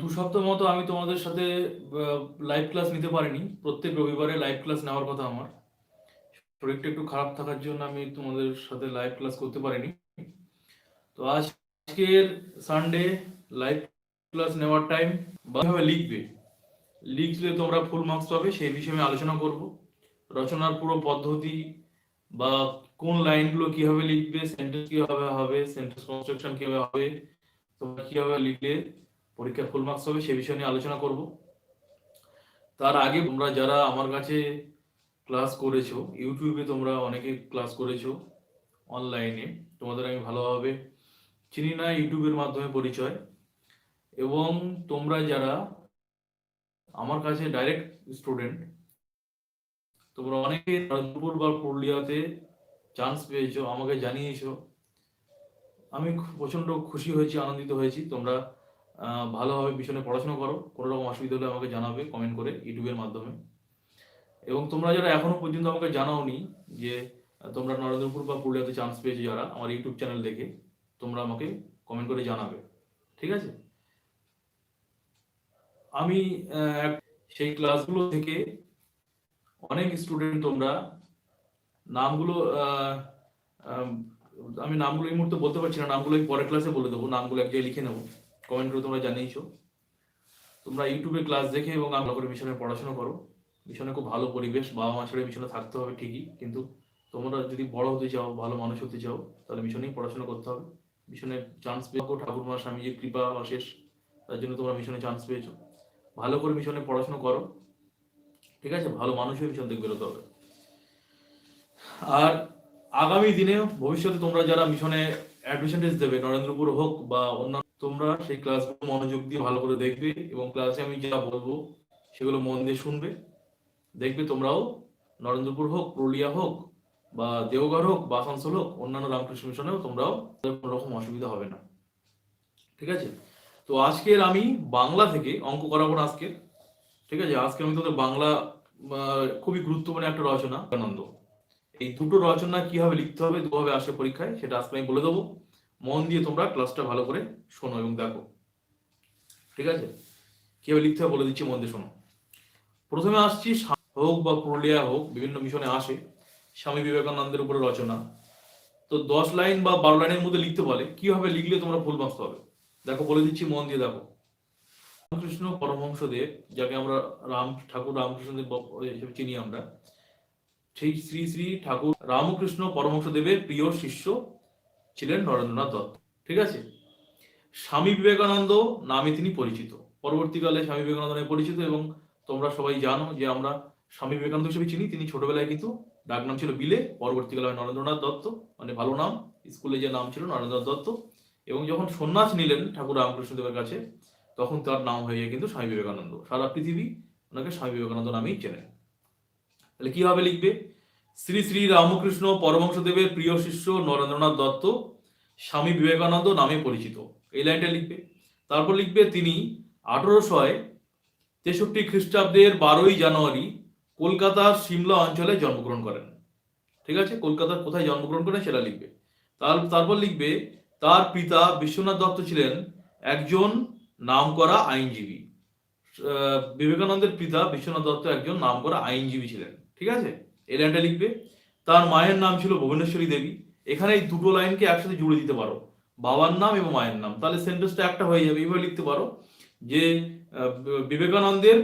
দু সপ্তাহ মতো আমি তোমাদের সাথে লাইভ ক্লাস নিতে পারিনি। প্রত্যেক রবিবারে লাইভ ক্লাস নেওয়ার কথা আমার। শরীরটা একটু খারাপ থাকার জন্য আমি তোমাদের সাথে লাইভ ক্লাস করতে পারিনি। তো আজকের সানডে লাইভ ক্লাস নেওয়ার টাইম কীভাবে লিখবে? লিখলে তোমরা ফুল মার্কস পাবে, সেই বিষয়ে আমি আলোচনা করব। রচনার পুরো পদ্ধতি, বা কোন লাইনগুলো কীভাবে লিখবে সেন্টেন্স কীভাবে হবে সেন্টেন্স কনস্ট্রাকশন কীভাবে হবে, তোমরা কীভাবে লিখলে পরীক্ষা ফুল মার্কস হবে সে বিষয় নিয়ে আলোচনা করব। তার আগে তোমরা যারা আমার কাছে ক্লাস করেছ, ইউটিউবে তোমরা অনেকে ক্লাস করেছ, অনলাইনে, তোমাদের আমি ভালোভাবে চিনি না ইউটিউবের মাধ্যমে পরিচয়। এবং তোমরা যারা আমার কাছে ডাইরেক্ট স্টুডেন্ট তোমরা অনেকে নারায়ণপুর বা পুরুলিয়াতে চান্স পেয়েছ, আমাকে জানিয়েছো। আমি প্রচণ্ড খুশি হয়েছি, আনন্দিত হয়েছি। তোমরা ভালোভাবে পিছনে পড়াশোনা করো। কোনো রকম অসুবিধা হলে আমাকে জানাবে কমেন্ট করে ইউটিউবের মাধ্যমে। এবং তোমরা যারা এখনও পর্যন্ত আমাকে জানাওনি যে তোমরা নরেন্দ্রপুর বা পুরুলিয়াতে চান্স পেয়েছ যারা, আমার ইউটিউব চ্যানেল দেখে, তোমরা আমাকে কমেন্ট করে জানাবে। ঠিক আছে? আমি সেই ক্লাসগুলো থেকে অনেক স্টুডেন্ট তোমরা, নামগুলো আমি নামগুলো এই মুহূর্তে বলতে পারছি না, নামগুলো পরের ক্লাসে বলে দেবো, নামগুলো এক জায়গায় লিখে নেব। কমেন্ট করে তোমরা জানিয়েছো তোমরা ইউটিউবে ক্লাস দেখে এবং আমরা করে মিশনে পড়াশোনা করো। মিশনে খুব ভালো পরিবেশ, বাবা মা ছেড়ে মিশনে থাকতে হবে ঠিকই, কিন্তু তোমরা যদি বড় হতে চাও, ভালো মানুষ হতে চাও, তাহলে মিশনেই পড়াশোনা করতে হবে। মিশনে চান্স পেয়েছ ঠাকুর মা স্বামীজির কৃপা, অশেষ, তার জন্য তোমরা মিশনে চান্স পেয়েছ। ভালো করে মিশনে পড়াশোনা করো, ঠিক আছে? ভালো মানুষ হয়ে মিশন থেকে বেরোতে হবে। আর আগামী দিনে ভবিষ্যতে তোমরা যারা মিশনে অ্যাডমিশন টেস্ট দেবে, নরেন্দ্রপুর হোক বা অন্যান্য তোমরা সেই ক্লাসগুলো মনোযোগ দিয়ে ভালো করে দেখবে এবং ক্লাসে আমি যা বলব সেগুলো মন দিয়ে শুনবে। দেখবে তোমরাও নরেন্দ্রপুর হোক, পুরুলিয়া হোক বা দেওঘর হোক, বা আসানসোল হোক, অন্যান্য রামকৃষ্ণ মিশনেও তোমরাও কোনো রকম অসুবিধা হবে না। ঠিক আছে? তো আজকের আমি বাংলা থেকে অঙ্ক করাবো না আজকে ঠিক আছে? আজকে আমি তোদের বাংলা খুবই গুরুত্বপূর্ণ একটা রচনা আনন্দ এই দুটো রচনা কীভাবে লিখতে হবে, দুভাবে আসে পরীক্ষায়, সেটা আজকে আমি বলে দেবো। মন দিয়ে তোমরা ক্লাসটা ভালো করে শোনো এবং দেখো। ঠিক আছে? কীভাবে লিখতে হবে বলে দিচ্ছি, মন দিয়ে শোনো। প্রথমে আসছি হোক বা পুরুলিয়া হোক, বিভিন্ন মিশনে আসে। স্বামী বিবেকানন্দের উপরে রচনা। তো দশ লাইন বা বারো লাইনের মধ্যে লিখতে বলে। কীভাবে লিখলে তোমরা ভুল মার্কস পাবে দেখো, বলে দিচ্ছি, মন দিয়ে দেখো। রামকৃষ্ণ পরমহংসদেব, যাকে আমরা রাম ঠাকুর রামকৃষ্ণদেব হিসেবে চিনি আমরা, সেই শ্রী শ্রী ঠাকুর রামকৃষ্ণ পরমহংসদেবের প্রিয় শিষ্য ছিলেন নরেন্দ্রনাথ দত্ত, ঠিক আছে? স্বামী বিবেকানন্দ নামে তিনি পরিচিত। পরবর্তীকালে স্বামী বিবেকানন্দ নামে পরিচিত এবং তোমরা সবাই জানো যে আমরা স্বামী বিবেকানন্দ হিসেবে চিনি। তিনি ছোটবেলায় কিন্তু ডাক নাম ছিল বিলে, পরবর্তীকালে নরেন্দ্রনাথ দত্ত মানে ভালো নাম। স্কুলে যে নাম ছিল নরেন্দ্রনাথ দত্ত। এবং যখন সন্ন্যাস নিলেন ঠাকুর রামকৃষ্ণদেবের কাছে, তখন তার নাম হয়ে যায় কিন্তু স্বামী বিবেকানন্দ। সারা পৃথিবী ওনাকে স্বামী বিবেকানন্দ নামেই চেনে তাহলে কীভাবে লিখবে? শ্রী শ্রী রামকৃষ্ণ পরমহংসদেবের প্রিয় শিষ্য নরেন্দ্রনাথ দত্ত, স্বামী বিবেকানন্দ নামে পরিচিত। এই লাইনটা লিখবে। তারপর লিখবে তিনি, আঠারোশয় তেষট্টি খ্রিস্টাব্দের বারোই জানুয়ারি কলকাতার সিমলা অঞ্চলে জন্মগ্রহণ করেন। ঠিক আছে? কলকাতার কোথায় জন্মগ্রহণ করেন সেটা লিখবে। তার, তারপর লিখবে, তার পিতা বিশ্বনাথ দত্ত ছিলেন একজন নাম করা আইনজীবী বিবেকানন্দের পিতা বিশ্বনাথ দত্ত একজন নাম করা আইনজীবী ছিলেন। ঠিক আছে? এই লাইনটা লিখবে, তার মায়ের নাম ছিল ভুবনেশ্বরী দেবী। এখানে এই দুটো লাইনকে একসাথে জুড়ে দিতে পারো। বাবার নাম এবং মায়ের নাম। তাহলে সেন্টেন্সটা একটা হয়ে যাবে, এইভাবে লিখতে পারো। যে বিবেকানন্দের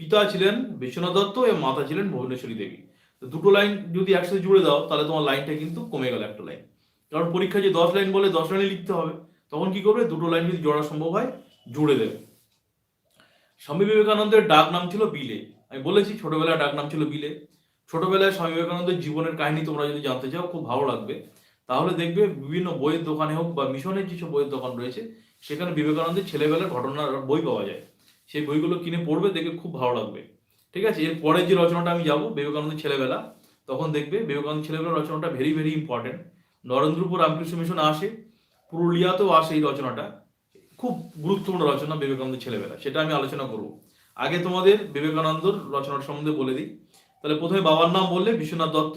পিতা ছিলেন বিশ্বনাথ দত্ত এবং মাতা ছিলেন ভুবনেশ্বরী দেবী। দুটো লাইন যদি একসাথে জুড়ে দাও, তাহলে তোমার লাইনটা কিন্তু কমে গেল একটা লাইন। কারণ পরীক্ষায় যে দশ লাইন বলে, দশ লাইনে লিখতে হবে। তখন কি করবে? দুটো লাইন যদি জোড়া সম্ভব হয়, জুড়ে দেবে। স্বামী বিবেকানন্দের ডাক নাম ছিল বিলে। আমি বলেছি, ছোটবেলায় ডাক নাম ছিল বিলে। ছোটবেলায় স্বামী বিবেকানন্দের জীবনের কাহিনী তোমরা যদি জানতে চাও, খুব ভালো লাগবে। তাহলে দেখবে বিভিন্ন বইয়ের দোকানে হোক বা মিশনের যেসব বইয়ের দোকান রয়েছে, সেখানে বিবেকানন্দের ছেলেবেলার ঘটনার বই পাওয়া যায়। সেই বইগুলো কিনে পড়বে, দেখবে খুব ভালো লাগবে। ঠিক আছে? এর পরের যে রচনাটা আমি যাব, বিবেকানন্দের ছেলেবেলা, তখন দেখবে বিবেকানন্দ ছেলেবেলার রচনাটা very very important Narendrapur Ramakrishna Mission আসে, পুরুলিয়াতেও আসে এই রচনাটা। খুব গুরুত্বপূর্ণ রচনা বিবেকানন্দের ছেলেবেলা, সেটা আমি আলোচনা করব। আগে তোমাদের বিবেকানন্দর রচনার সম্বন্ধে বলে দিই। তাহলে প্রথমে বাবার নাম বললে বিশ্বনাথ দত্ত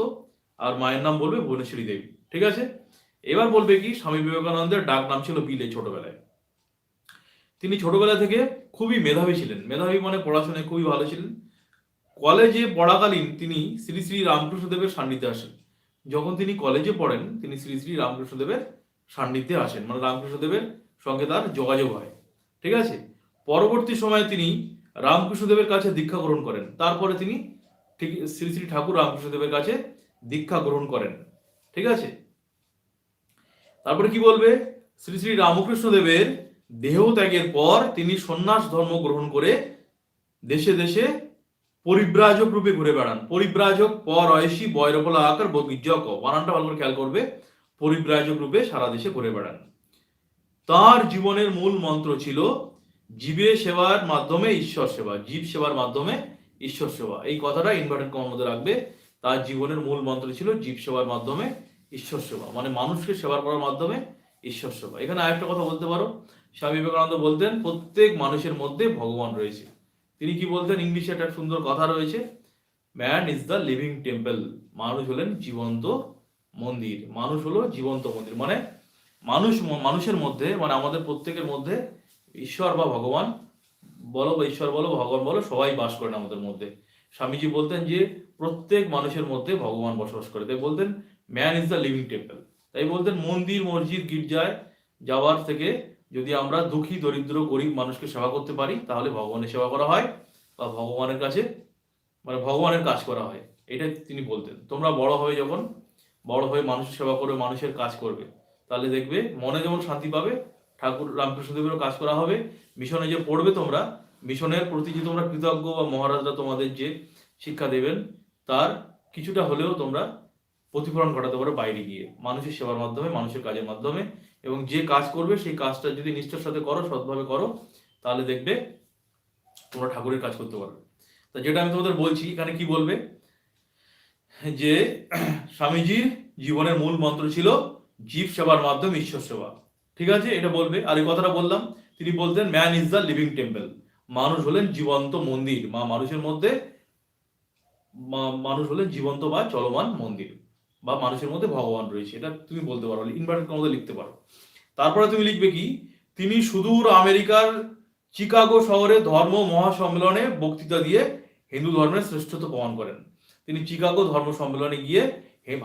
আর মায়ের নাম বলবে ভুবনেশ্বরী দেবী, ঠিক আছে? এবার বলবে কি স্বামী বিবেকানন্দের ডাক নাম ছিল বিলে ছোটবেলায়। তিনি ছোটবেলা থেকে খুবই মেধাবী ছিলেন। মেধাবী মানে পড়াশোনায় খুবই ভালো ছিলেন। কলেজে পড়াকালীন তিনি শ্রী শ্রী রামকৃষ্ণদেবের সান্নিধ্যে আসেন। যখন তিনি কলেজে পড়েন, তিনি শ্রী শ্রী রামকৃষ্ণদেবের সান্নিধ্যে আসেন। মানে রামকৃষ্ণদেবের সঙ্গে তার যোগাযোগ হয়, ঠিক আছে? পরবর্তী সময়ে তিনি রামকৃষ্ণদেবের কাছে দীক্ষা গ্রহণ করেন। তারপরে তিনি ঠিক শ্রী শ্রী ঠাকুর রামকৃষ্ণদেবের কাছে দীক্ষা গ্রহণ করেন। ঠিক আছে? তারপরে কি বলবে? শ্রী শ্রী রামকৃষ্ণদেবের দেহ ত্যাগের পর তিনি সন্ন্যাস ধর্ম গ্রহণ করে দেশে দেশে পরিব্রাজক রূপে ঘুরে বেড়ান। পরিব্রাজক পর অয়সী বয়রফলা আকার বগিজক বানানটা ভালো করে খেয়াল করবে। পরিব্রাজক রূপে সারা দেশে ঘুরে বেড়ান। তার জীবনের মূল মন্ত্র ছিল জীবে সেবার মাধ্যমে ঈশ্বর সেবা। জীব সেবার মাধ্যমে ঈশ্বর সেবা। এই কথাটা ইনভার্টেড কমার মধ্যে রাখবে। তার জীবনের মূল মন্ত্র ছিল জীব সেবার মাধ্যমে ঈশ্বর সেবা। মানে মানুষকে সেবা করার মাধ্যমে ঈশ্বর সেবা। এখানে আরেকটা কথা বলতে পারো। স্বামী বিবেকানন্দ বলতেন, প্রত্যেক মানুষের মধ্যে ভগবান রয়েছে। তিনি কি বলতেন? ইংলিশে একটা সুন্দর কথা রয়েছে। Man is the living temple মানুষ হলেন জীবন্ত মন্দির। মানুষ হলো জীবন্ত মন্দির। মানে মানুষ, মানুষের মধ্যে মানে আমাদের প্রত্যেকের মধ্যে ঈশ্বর বা ভগবান বলো বা ঈশ্বর বলো, ভগবান বলো, সবাই বাস করেন আমাদের মধ্যে। স্বামীজি বলতেন যে, প্রত্যেক মানুষের মধ্যে ভগবান বসবাস করে। তাই বলতেন man is the living temple তাই বলতেন, মন্দির, মসজিদ, গির্জায় যাওয়ার থেকে যদি আমরা দুঃখী, দরিদ্র, গরিব মানুষকে সেবা করতে পারি, তাহলে ভগবানের সেবা করা হয় বা ভগবানের কাছে মানে ভগবানের কাজ করা হয়। এটা তিনি বলতেন। তোমরা বড় হয়ে যখন, বড় হয়ে মানুষের সেবা করবে, মানুষের কাজ করবে, তাহলে দেখবে মনে যেমন শান্তি পাবে, ঠাকুর রামকৃষ্ণদেবেরও কাজ করা হবে মিশনে যে পড়বে তোমরা, মিশনের প্রতি যে তোমরা কৃতজ্ঞ বা মহারাজরা তোমাদের যে শিক্ষা দেবেন, তার কিছুটা হলেও তোমরা প্রতিফলন ঘটাতে পারো বাইরে গিয়ে, মানুষের সেবার মাধ্যমে, মানুষের কাজের মাধ্যমে। এবং যে কাজ করবে, সেই কাজটা যদি নিষ্ঠার সাথে করো, সৎভাবে করো, তাহলে দেখবে তোমরা ঠাকুরের কাজ করতে পারবে। তা যেটা আমি তোমাদের বলছি, এখানে কি বলবে? যে স্বামীজির জীবনের মূল মন্ত্র ছিল, জীব সেবার মাধ্যমে ঈশ্বর সেবা। ঠিক আছে? এটা বলবে। আর এই কথাটা বললাম তিনি বলতেন man is the living temple মানুষ হলেন জীবন্ত মন্দির, মা মানুষের মধ্যে মানুষ হলেন জীবন্ত বা চলমান মন্দির, বা মানুষের মধ্যে ভগবান রয়েছে। এটা তুমি বলতে পারো ইনভার্টেড মধ্যে লিখতে পারো। তারপরে তুমি লিখবে কি? তিনি সুদূর আমেরিকার চিকাগো শহরে ধর্ম মহাসম্মেলনে বক্তৃতা দিয়ে হিন্দু ধর্মের শ্রেষ্ঠত্ব প্রমাণ করেন। তিনি চিকাগো ধর্ম সম্মেলনে গিয়ে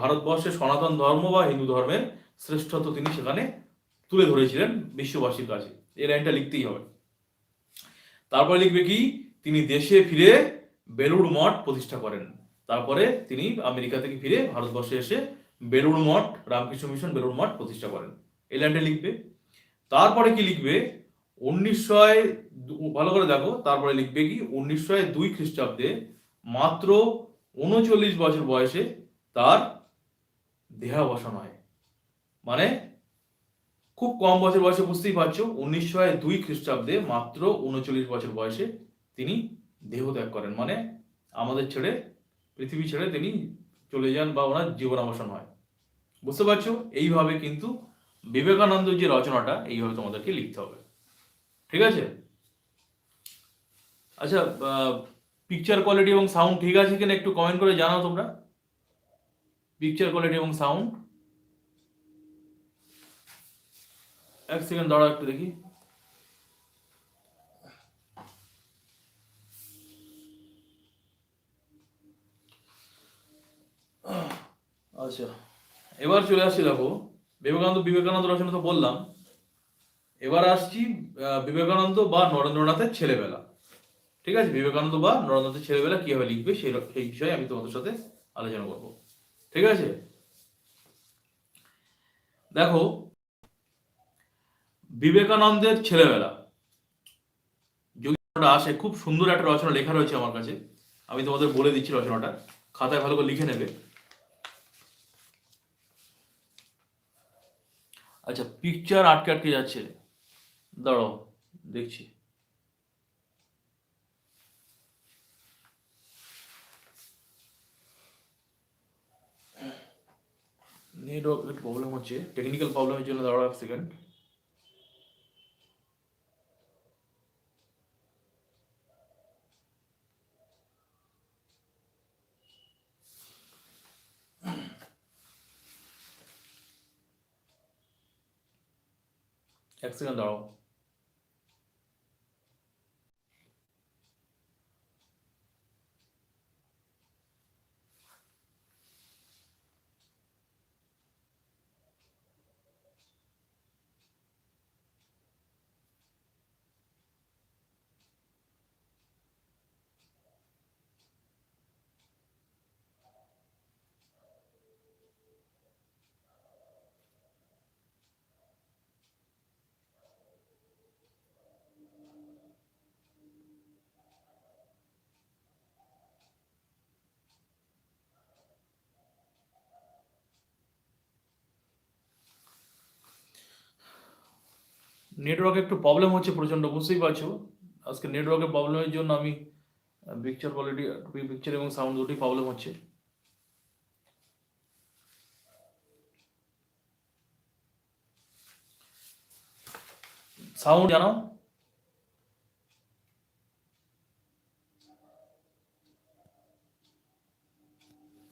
ভারতবর্ষের সনাতন ধর্ম বা হিন্দু ধর্মের শ্রেষ্ঠত্ব তিনি সেখানে তুলে ধরেছিলেন বিশ্ববাসীর কাছে। এই লাইনটা লিখতেই হবে। তারপরে লিখবে কি? তিনি দেশে ফিরে বেলুড় মঠ প্রতিষ্ঠা করেন। তারপরে তিনি আমেরিকা থেকে ফিরে ভারতবর্ষে এসে বেলুড় মঠ, রামকৃষ্ণ মিশন বেলুড় মঠ প্রতিষ্ঠা করেন। এই লাইনটা লিখবে। তারপরে কি লিখবে? উনিশশো ভালো করে দেখো। তারপরে লিখবে কি? উনিশশো দুই খ্রিস্টাব্দে মাত্র উনচল্লিশ বছর বয়সে তার দেহাবসান হয়। মানে খুব কম বছর বয়সে বুঝতেই পারছ উনিশশো দুই খ্রিস্টাব্দে মাত্র উনচল্লিশ বছর বয়সে তিনি দেহত্যাগ করেন। মানে আমাদের ছেড়ে, পৃথিবী ছেড়ে তিনি চলে যান বা ওনার জীবনাবসান হয়। বুঝতে পারছ? এইভাবে কিন্তু বিবেকানন্দ যে রচনাটা, এইভাবে তোমাদেরকে লিখতে হবে। ঠিক আছে? আচ্ছা পিকচার কোয়ালিটি এবং সাউন্ড ঠিক আছে কিনা একটু কমেন্ট করে জানাও তোমরা। পিকচার কোয়ালিটি এবং সাউন্ড এক সেকেন্ড দাঁড়াও একটু দেখি। আচ্ছা এবার চলে আসছি দেখো, বিবেকানন্দ বিবেকানন্দ রচনা তো বললাম। এবার আসছি বিবেকানন্দ বা নরেন্দ্রনাথের ছেলেবেলা। ঠিক আছে? বিবেকানন্দ বা নরেন্দ্রনাথের ছেলেবেলা কীভাবে লিখবে সেই সেই বিষয়ে আমি তোমাদের সাথে আলোচনা করব। ঠিক আছে? দেখো বিবেকানন্দের ছেলেবেলা। রচনাটা আসে খুব সুন্দর একটা রচনা লেখা রয়েছে আমার কাছে। আমি তোমাদের বলে দিচ্ছি রচনাটা। খাতায় ভালো করে লিখে নেবে। আচ্ছা পিকচার আটকে আটকে যাচ্ছে। দাঁড়াও, দেখছি। নেটওয়ার্ক প্রবলেম হচ্ছে। টেকনিক্যাল প্রবলেমের জন্য দাঁড়াও এক সেকেন্ড এক সেকেন্ড দাঁড়াও নেটওয়ার্কে একটু প্রবলেম হচ্ছে প্রচণ্ড, বুঝতেই পারছ? আজকে নেটওয়ার্কের প্রবলেমের জন্য আমি পিকচার কোয়ালিটি পিকচার এবং সাউন্ড দুটি প্রবলেম হচ্ছে। সাউন্ড জানাও